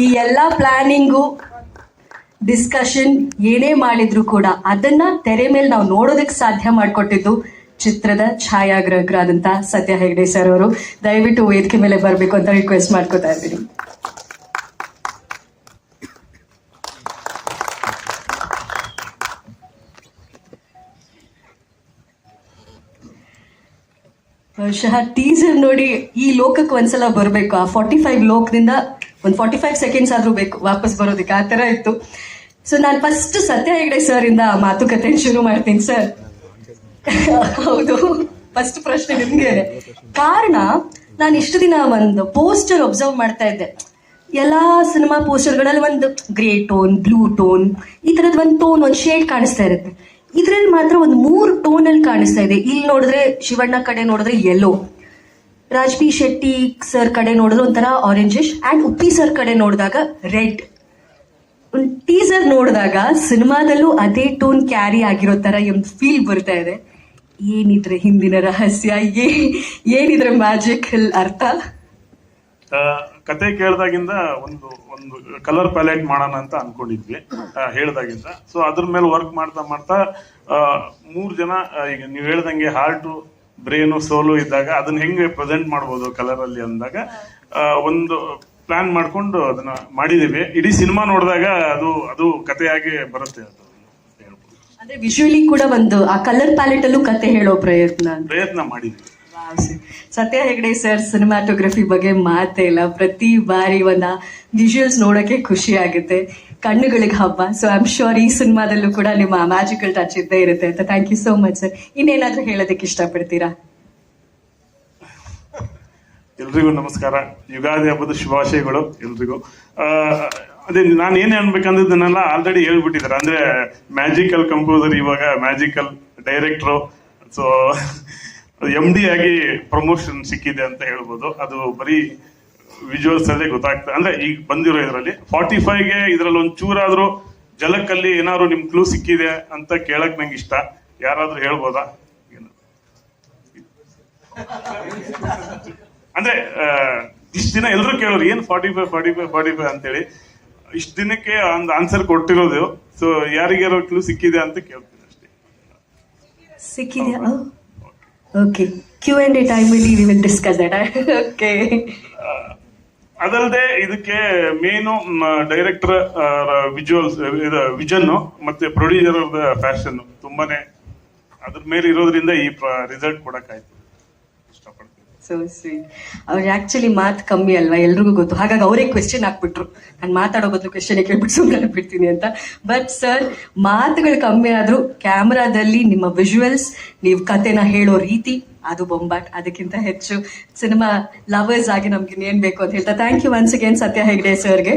ಈ ಎಲ್ಲ planning discussion ಏನೇ ಮಾಡಿದ್ರು ಕೂಡ ಅದನ್ನ ತೆರೆ ಮೇಲೆ ನಾವು ನೋಡೋದಕ್ಕೆ ಸಾಧ್ಯ ಮಾಡಿಕೊಟ್ಟಿದ್ದು ಚಿತ್ರದ ಛಾಯಾಗ್ರಾಹಕರಾದಂತ ಸತ್ಯ ಹೆಗ್ಡೆ ಸರ್ ಅವರು. ದಯವಿಟ್ಟು ವೇದಿಕೆ ಮೇಲೆ ಬರಬೇಕು ಅಂತ ರಿಕ್ವೆಸ್ಟ್ ಮಾಡ್ಕೋತಾ ಇದ್ದೀನಿ. ಬಹುಶಃ ಟೀಸರ್ ನೋಡಿ ಈ ಲೋಕಕ್ಕೆ ಒಂದ್ಸಲ ಬರಬೇಕು. ಆ ಫಾರ್ಟಿ ಫೈವ್ ಲೋಕದಿಂದ ಒಂದು ಫಾರ್ಟಿ ಫೈವ್ ಸೆಕೆಂಡ್ಸ್ ಆದ್ರೂ ಬೇಕು, ವಾಪಸ್ ಬರೋದಕ್ಕೆ ಆ ಥರ ಇತ್ತು. ಸೊ ನಾನು ಫಸ್ಟ್ ಸತ್ಯ ಹೆಗಡೆ ಸರ್ ಇಂದ ಮಾತುಕತೆ ಶುರು ಮಾಡ್ತೀನಿ ಸರ್ ಹೌದು. ಫಸ್ಟ್ ಪ್ರಶ್ನೆ ನಿಮ್ಗೆ. ಕಾರಣ, ನಾನು ಇಷ್ಟು ದಿನ ಒಂದು ಪೋಸ್ಟರ್ ಒಬ್ಸರ್ವ್ ಮಾಡ್ತಾ ಇದ್ದೆ. ಎಲ್ಲಾ ಸಿನಿಮಾ ಪೋಸ್ಟರ್ಗಳಲ್ಲಿ ಒಂದು ಗ್ರೇ ಟೋನ್ ಬ್ಲೂ ಟೋನ್ ಈ ತರದ್ ಒಂದು ಟೋನ್ ಒಂದು ಶೇಡ್ ಕಾಣಿಸ್ತಾ ಇರುತ್ತೆ. ಇದ್ರಲ್ಲಿ ಮಾತ್ರ ಒಂದು ಮೂರು ಟೋನ್ ಅಲ್ಲಿ ಕಾಣಿಸ್ತಾ ಇದೆ. ಇಲ್ಲಿ ನೋಡಿದ್ರೆ ಶಿವಣ್ಣ ಕಡೆ ನೋಡಿದ್ರೆ ಯೆಲ್ಲೋ ರಾಜ್ಬಿ ಶೆಟ್ಟಿ ಸರ್ ಕಡೆ ನೋಡಿದ್ರೆ ಒಂಥರ ಆರೆಂಜಿಶ್ ಆ್ಯಂಡ್ ಉಪ್ಪಿ ಸರ್ ಕಡೆ ನೋಡಿದಾಗ ರೆಡ್. ಟೀಸರ್ ನೋಡಿದಾಗ ಸಿನಿಮಾದಲ್ಲೂ ಅದೇ ಟೋನ್ ಕ್ಯಾರಿ ಆಗಿರೋ ಥರ ಒಂದು ಫೀಲ್ ಬರ್ತಾ ಇದೆ. ಏನಿದ್ರೆ ಹಿಂದಿನ ರಹಸ್ಯ? ಏ, ಏನಿದ್ರೆ ಮ್ಯಾಜಿಕ್ ಅರ್ಥ? ಕತೆ ಕೇಳ್ದಾಗಿಂದ ಒಂದು ಒಂದು ಕಲರ್ ಪ್ಯಾಲೆಟ್ ಮಾಡೋಣ ಅಂತ ಅನ್ಕೊಂಡಿದ್ವಿ ಹೇಳ್ದಾಗಿಂದ. ಸೊ ಅದ್ರ ಮೇಲೆ ವರ್ಕ್ ಮಾಡ್ತಾ ಮಾಡ್ತಾ ಮೂರ್ ಜನ ಈಗ ನೀವು ಹೇಳ್ದಂಗೆ ಹಾರ್ಟು ಬ್ರೇನು ಸೋಲು ಇದ್ದಾಗ ಅದನ್ನ ಹೆಂಗೆ ಪ್ರೆಸೆಂಟ್ ಮಾಡ್ಬೋದು ಕಲರ್ ಅಲ್ಲಿ ಅಂದಾಗ ಒಂದು ಪ್ಲಾನ್ ಮಾಡ್ಕೊಂಡು ಅದನ್ನ ಮಾಡಿದೀವಿ ಇಡೀ ಸಿನಿಮಾ ನೋಡಿದಾಗ ಅದು ಅದು ಕಥೆಯಾಗಿ ಬರುತ್ತೆ ಅದು. ಅಂದ್ರೆ ವಿಜುವಲಿ ಕೂಡ ಒಂದು ಆ ಕಲರ್ ಪ್ಯಾಲೆಟ್ ಅಲ್ಲೂ ಕತೆ ಹೇಳೋ ಪ್ರಯತ್ನ ಪ್ರಯತ್ನ ಮಾಡಿದ್ವಿ ಸತ್ಯ ಹೆಗ್ಡೆ ಸರ್ ಸಿನಿಮಾಟೋಗ್ರಫಿ ಬಗ್ಗೆ ಮಾತೇ ಇಲ್ಲ ಪ್ರತಿ ಬಾರಿ ಒಂದ ವಿಜುವಲ್ಸ್ ನೋಡಕ್ಕೆ ಖುಷಿ ಆಗುತ್ತೆ. ಕಣ್ಣುಗಳಿಗೆ ಹಬ್ಬ. ಸೊ ಐ ಆಮ್ ಶೋರ್ ಈ ಸಿನಿಮಾದಲ್ಲೂ ಕೂಡ ನಿಮ್ಮ ಮ್ಯಾಜಿಕಲ್ ಟಚ್ ಇದ್ದೇ ಇರುತ್ತೆ ಅಂತ. Thank you so much sir ಇನ್ನೇನಾದರೂ ಹೇಳೋದಕ್ಕೆ ಇಷ್ಟಪಡ್ತೀರಾ? ಎಲ್ರಿಗೂ ನಮಸ್ಕಾರ. ಯುಗಾದಿ ಹಬ್ಬದ ಶುಭಾಶಯಗಳು ಎಲ್ರಿಗೂ. ಅದೇ ನಾನು ಏನ್ ಅನ್ಬೇಕಂದಿದ್ದನ್ನೆಲ್ಲ ಆಲ್ರೆಡಿ ಹೇಳ್ಬಿಟ್ಟಿದ್ದಾರೆ. ಅಂದ್ರೆ ಮ್ಯಾಜಿಕಲ್ ಕಂಪೋಸರ್ ಇವಾಗ ಮ್ಯಾಜಿಕಲ್ ಡೈರೆಕ್ಟ್ರು ಸೊ ಎಂ ಡಿ ಆಗಿ ಪ್ರಮೋಷನ್ ಸಿಕ್ಕಿದೆ ಅಂತ ಹೇಳ್ಬೋದು. ಅದು ಬರೀ ವಿಜುವಲ್ಸ್ ಅಲ್ಲೇ ಗೊತ್ತಾಗ್ತದೆ ಅಂದ್ರೆ ಈಗ ಬಂದಿರೋ ಇದರಲ್ಲಿ ಫಾರ್ಟಿ ಫೈವ್ಗೆ ಇದ್ರಲ್ಲಿ ಒಂದು ಚೂರಾದ್ರೂ ಜಲಕ್ಕಲ್ಲಿ ಏನಾದ್ರು ನಿಮ್ ಕ್ಲೂ ಸಿಕ್ಕಿದೆ ಅಂತ ಕೇಳಕ್ ನಂಗೆ ಇಷ್ಟ. ಯಾರಾದ್ರೂ ಹೇಳ್ಬೋದಾ? ಅಂದ್ರೆ ಇಷ್ಟ ದಿನ ಎಲ್ಲರೂ ಕೇಳೋರು ಏನ್ forty five forty five forty five ಅಂತೇಳಿ. ಇಷ್ಟ ದಿನಕ್ಕೆ ಒಂದು ಆನ್ಸರ್ ಕೊಟ್ಟಿರೋದು. ಸೊ ಯಾರಿಗಾರು ಕ್ಲೂ ಸಿಕ್ಕಿದೆ ಅಂತ ಕೇಳ್ತೀನಿ ಅಷ್ಟೇ. ಸಿಕ್ಕಿದ್ಯಾ okay. Q and A time we will discuss that okay ಅದಲ್ಲದೆ ಇದಕ್ಕೆ ಮೇನು ಡೈರೆಕ್ಟರ್ ವಿಜುವಲ್ಸ್ ವಿಜನ್ ಮತ್ತೆ ಪ್ರೊಡ್ಯೂಸರ್ ಫ್ಯಾಷನ್ ತುಂಬಾನೇ ಅದ್ರ ಮೇಲೆ ಇರೋದ್ರಿಂದ ಈ ರಿಸಲ್ಟ್ ಕೊಡಕ್ಕಾಯ್ತು. ಸೊ ಸ್ವೀಟ್ ಅವ್ರು ಆಕ್ಚುಲಿ ಮಾತು ಕಮ್ಮಿ ಅಲ್ವಾ? ಎಲ್ರಿಗೂ ಗೊತ್ತು. ಹಾಗಾಗಿ ಅವರೇ ಕ್ವೆಶನ್ ಹಾಕ್ಬಿಟ್ರು. ನಾನು ಮಾತಾಡೋ ಬದಲು ಕ್ವೆಶನ್ ಕೇಳ್ಬಿಟ್ಟು ಸುಮ್ಮನೆ ಬಿಡ್ತೀನಿ ಅಂತ. ಬಟ್ ಸರ್ ಮಾತುಗಳು ಕಮ್ಮಿ ಆದ್ರೂ ಕ್ಯಾಮ್ರಾದಲ್ಲಿ ನಿಮ್ಮ ವಿಜುವಲ್ಸ್ ನೀವು ಕತೆನ ಹೇಳೋ ರೀತಿ, ಅದು ಬೊಂಬಾಟ್. ಅದಕ್ಕಿಂತ ಹೆಚ್ಚು ಸಿನಿಮಾ ಲವರ್ಸ್ ಆಗಿ ನಮ್ಗೆ ಇನ್ನೇನ್ ಬೇಕು ಅಂತ ಹೇಳ್ತಾ ಥ್ಯಾಂಕ್ ಯು ಒನ್ಸ್ ಅಗೇನ್ ಸತ್ಯ ಹೆಗ್ಡೆ ಸರ್ಗೆ.